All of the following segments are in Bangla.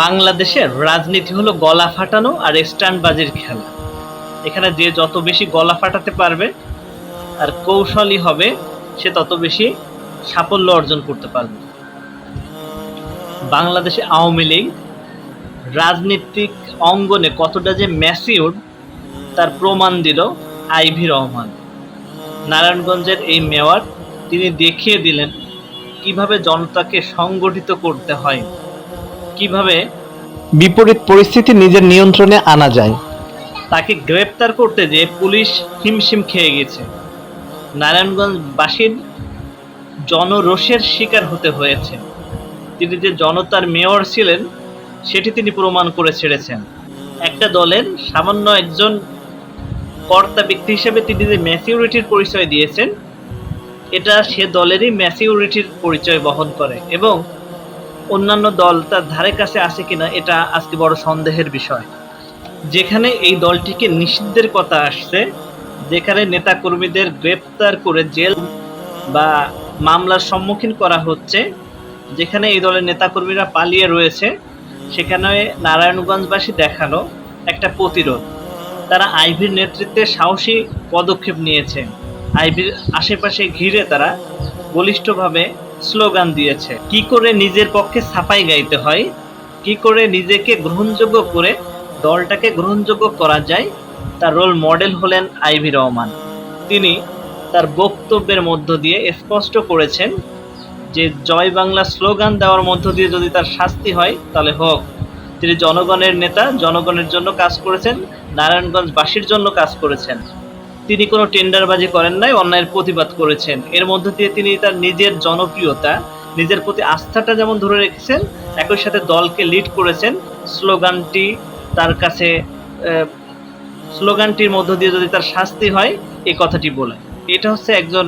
বাংলাদেশের রাজনীতি হলো গলা ফাটানো আর স্ট্যান্ডবাজির খেলা। এখানে যে যত বেশি গলা ফাটাতে পারবে আর কৌশলী হবে, সে তত বেশি সাফল্য অর্জন করতে পারবে। বাংলাদেশে আওয়ামী লীগ রাজনীতিক অঙ্গনে কতটা যে ম্যাসিউড তার প্রমাণ দিল আইভি রহমান। নারায়ণগঞ্জের এই মেয়র, তিনি দেখিয়ে দিলেন কীভাবে জনতাকে সংগঠিত করতে হয়। কীভাবে বিপরীত পরিস্থিতি নিজের নিয়ন্ত্রণে আনা যায়। তাকে গ্রেপ্তার করতে যে পুলিশ হিমশিম খেয়ে গেছে। নারায়ণগঞ্জবাসীর জনরোষের শিকার হতে হয়েছে। তিনি যে জনতার মেয়র ছিলেন সেটি তিনি প্রমাণ করে ছেড়েছেন। একটা দলের সামান্য একজন কর্তা ব্যক্তি হিসেবে তিনি যে ম্যাচিউরিটির পরিচয় দিয়েছেন এটা সে দলেরই ম্যাচিউরিটির পরিচয় বহন করে এবং অন্যান্য দল তার ধারে কাছে আসে কিনা, এটা আজকে বড় সন্দেহের বিষয়। যেখানে এই দলটিকে নিষিদ্ধের কথা আসছে, যেখানে নেতাকর্মীদের গ্রেপ্তার করে জেল বা মামলার সম্মুখীন করা হচ্ছে, যেখানে এই দলের নেতাকর্মীরা পালিয়ে রয়েছে, সেখানে নারায়ণগঞ্জবাসী দেখানো একটা প্রতিরোধ। তারা আইভির নেতৃত্বে সাহসী পদক্ষেপ নিয়েছে। আইভির আশেপাশে ঘিরে তারা বলিষ্ঠভাবে স্লোগান দিয়েছে, কি করে নিজের পক্ষে সাফাই গাইতে হয়? কি করে নিজেকে গ্রহণযোগ্য করে দলটাকে গ্রহণযোগ্য করা যায়? তার রোল মডেল হলেন আইভি রহমান। তিনি তার বক্তব্যের মধ্য দিয়ে স্পষ্ট করেছেন যে, জয় বাংলা স্লোগান দেওয়ার মধ্য দিয়ে যদি তার শাস্তি হয়, তাহলে হোক। তিনি জনগণের নেতা, জনগণের জন্য কাজ করেছেন, নারায়ণগঞ্জবাসীর জন্য কাজ করেছেন। তিনি কোনো টেন্ডারবাজি করেন নাই, অন্যায়ের প্রতিবাদ করেছেন। এর মধ্য দিয়ে তিনি তার নিজের জনপ্রিয়তা, নিজের প্রতি আস্থাটা যেমন ধরে রেখেছেন, একই সাথে দলকে লিড করেছেন। স্লোগানটি তার কাছে স্লোগানটির মধ্য দিয়ে যদি তার শাস্তি হয় এই কথাটি বলে। এটা হচ্ছে একজন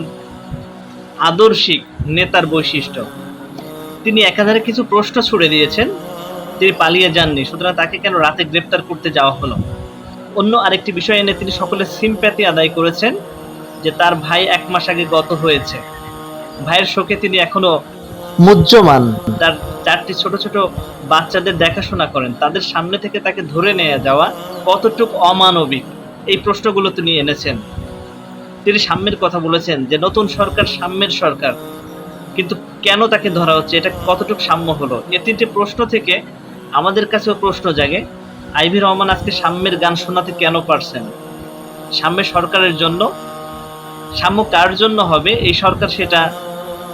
আদর্শিক নেতার বৈশিষ্ট্য। তিনি একাধারে কিছু প্রশ্ন ছুড়ে দিয়েছেন, তিনি পালিয়ে যাননি, সুতরাং তাকে কেন রাতে গ্রেপ্তার করতে যাওয়া হলো? অন্য আরেকটি বিষয় এনে তিনি সকলের সিম্প্যাথি আদায় করেছেন যে তার ভাই এক মাস আগে গত হয়েছে। ভাইয়ের শোকে তিনি এখনও মুহ্যমান। তার চারটি ছোট ছোট বাচ্চাদের দেখাশোনা করেন। তাদের সামনে থেকে তাকে ধরে নিয়ে যাওয়া কতটুকু অমানবিক এই প্রশ্নগুলো তিনি এনেছেন। তিনি সাম্যের কথা বলেছেন যে নতুন সরকার সাম্যের সরকার। কিন্তু কেন তাকে ধরা হচ্ছে? এটা কতটুকু সাম্য হলো? এ তিনটি প্রশ্ন থেকে আমাদের কাছেও প্রশ্ন জাগে। আইভি রহমান আজকে সাম্যের গান শোনাতে কেন পারছেন? সাম্যের সরকারের জন্য? সাম্য কার জন্য হবে? এই সরকার সেটা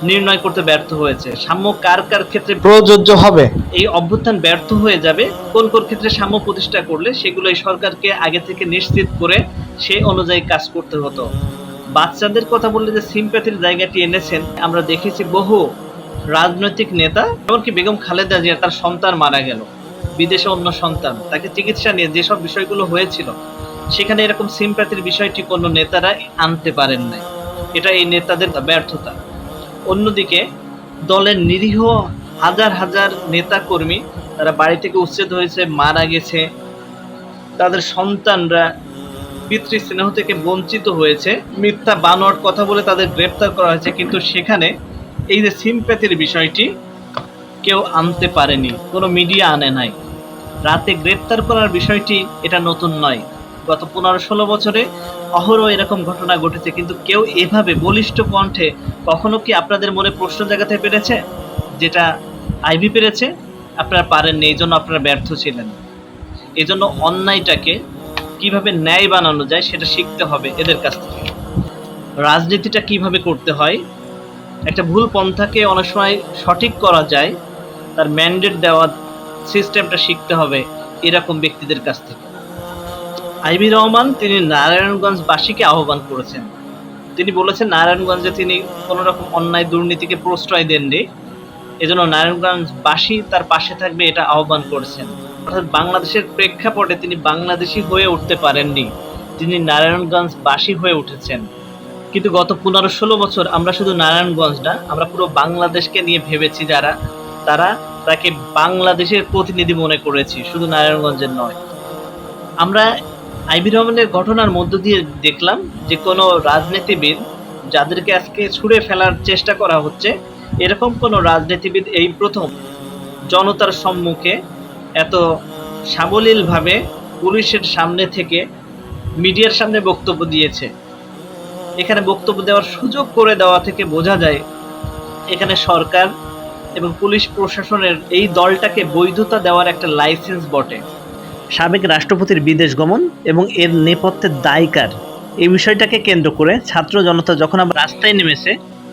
নির্ণয় করতে ব্যর্থ হয়েছে। সাম্য কার কার ক্ষেত্রে প্রযোজ্য হবে? এই অভ্যুত্থান ব্যর্থ হয়ে যাবে? কোন কোন ক্ষেত্রে সাম্য প্রতিষ্ঠা করলে সেগুলো এই সরকারকে আগে থেকে নিশ্চিত করে সেই অনুযায়ী কাজ করতে হতো। বাচ্চাদের কথা বললে যে সিম্প্যাথির জায়গাটি এনেছেন আমরা দেখেছি বহু রাজনৈতিক নেতা এমনকি বেগম খালেদা জিয়া তার সন্তান মারা গেল। বিদেশে অন্য সন্তান, তাকে চিকিৎসা নিয়ে যেসব বিষয়গুলো হয়েছিল, সেখানে এরকম সিম্প্যাথির বিষয়টি কোনো নেতারা আনতে পারেন নাই। এটা এই নেতাদের ব্যর্থতা। অন্যদিকে, দলের নিরীহ হাজার হাজার নেতা কর্মী তারা বাড়ি থেকে উচ্ছেদ হয়েছে, মারা গেছে। তাদের সন্তানরা পিতৃ স্নেহ থেকে বঞ্চিত হয়েছে। মিথ্যা বানোয়ার কথা বলে তাদের গ্রেপ্তার করা হয়েছে, কিন্তু সেখানে এই যে সিম্প্যাথির বিষয়টি কেউ আনতে পারেনি, কোনো মিডিয়া আনে নাই। রাতে গ্রেপ্তার করার বিষয়টি এটা নতুন নয়। গত পনেরো ষোলো বছরে অহরহ এরকম ঘটনা ঘটেছে, কিন্তু কেউ এভাবে বলিষ্ঠ কণ্ঠে কখনো কি আপনাদের মনে প্রশ্ন জাগাতে পেরেছে? যেটা আইভি পেরেছে, আপনারা পারেননি এই জন্য আপনারা ব্যর্থ ছিলেন। এই জন্য অন্যায়টাকে কীভাবে ন্যায় বানানো যায় সেটা শিখতে হবে এদের কাছ থেকে। রাজনীতিটা কীভাবে করতে হয়? একটা ভুল পন্থাকে অনেক সময় সঠিক করা যায়, তার ম্যান্ডেট দেওয়া সিস্টেমটা শিখতে হবে এরকম ব্যক্তিদের কাছ থেকে। আইবি রহমান তিনি নারায়ণগঞ্জবাসীকে আহ্বান করেছেন। তিনি বলেছেন, নারায়ণগঞ্জে তিনি কোনো রকম অন্যায় দুর্নীতিকে প্রশ্রয় দেননি। এজন্য নারায়ণগঞ্জবাসী তার পাশে থাকবে এটা আহ্বান করেছেন। অর্থাৎ বাংলাদেশের প্রেক্ষাপটে তিনি বাংলাদেশি হয়ে উঠতে পারেননি। তিনি নারায়ণগঞ্জবাসী হয়ে উঠেছেন। কিন্তু গত পনেরো ষোলো বছর আমরা শুধু নারায়ণগঞ্জ না, আমরা পুরো বাংলাদেশকে নিয়ে ভেবেছি যারা, তারা তাকে বাংলাদেশের প্রতিনিধি মনে করেছি, শুধু নারায়ণগঞ্জের নয়। আমরা আইবি রহমানের ঘটনার মধ্য দিয়ে দেখলাম যে কোনো রাজনীতিবিদ যাদেরকে আজকে ছুঁড়ে ফেলার চেষ্টা করা হচ্ছে, এরকম কোনো রাজনীতিবিদ এই প্রথম জনতার সম্মুখে এত সাবলীলভাবে পুলিশের সামনে থেকে মিডিয়ার সামনে বক্তব্য দিয়েছে। এখানে বক্তব্য দেওয়ার সুযোগ করে দেওয়া থেকে বোঝা যায়, এখানে সরকার এবং পুলিশ প্রশাসনের এই দলটাকে বৈধতা দেওয়ার একটা লাইসেন্স বটে। সাবেক রাষ্ট্রপতির বিদেশ গমন এবং এর নেপথ্যের দায়কার এই বিষয়টাকে কেন্দ্র করে ছাত্র জনতা যখন আবার রাস্তায় নেমেছে,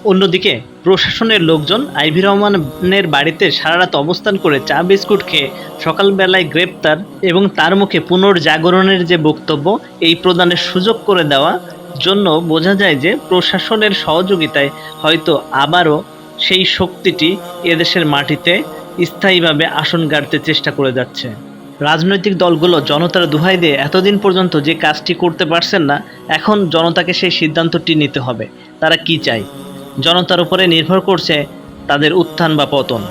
অন্যদিকে প্রশাসনের লোকজন আইভি রহমানের বাড়িতে সারা রাত অবস্থান করে চা বিস্কুট খেয়ে সকালবেলায় গ্রেপ্তার এবং তার মুখে পুনর্জাগরণের যে বক্তব্য, এই প্রদানের সুযোগ করে দেওয়া জন্য বোঝা যায় যে প্রশাসনের সহযোগিতায় হয়তো আবারও সেই শক্তিটি এদেশের মাটিতে স্থায়ীভাবে আসন গাড়তে চেষ্টা করে যাচ্ছে। রাজনৈতিক দলগুলো জনতার দোহাই দিয়ে এতদিন পর্যন্ত যে কাজটি করতে পারছেন না, এখন জনতাকে সেই সিদ্ধান্তটি নিতে হবে। তারা কি চায়? জনতার উপরে নির্ভর করছে তাদের উত্থান বা পতন।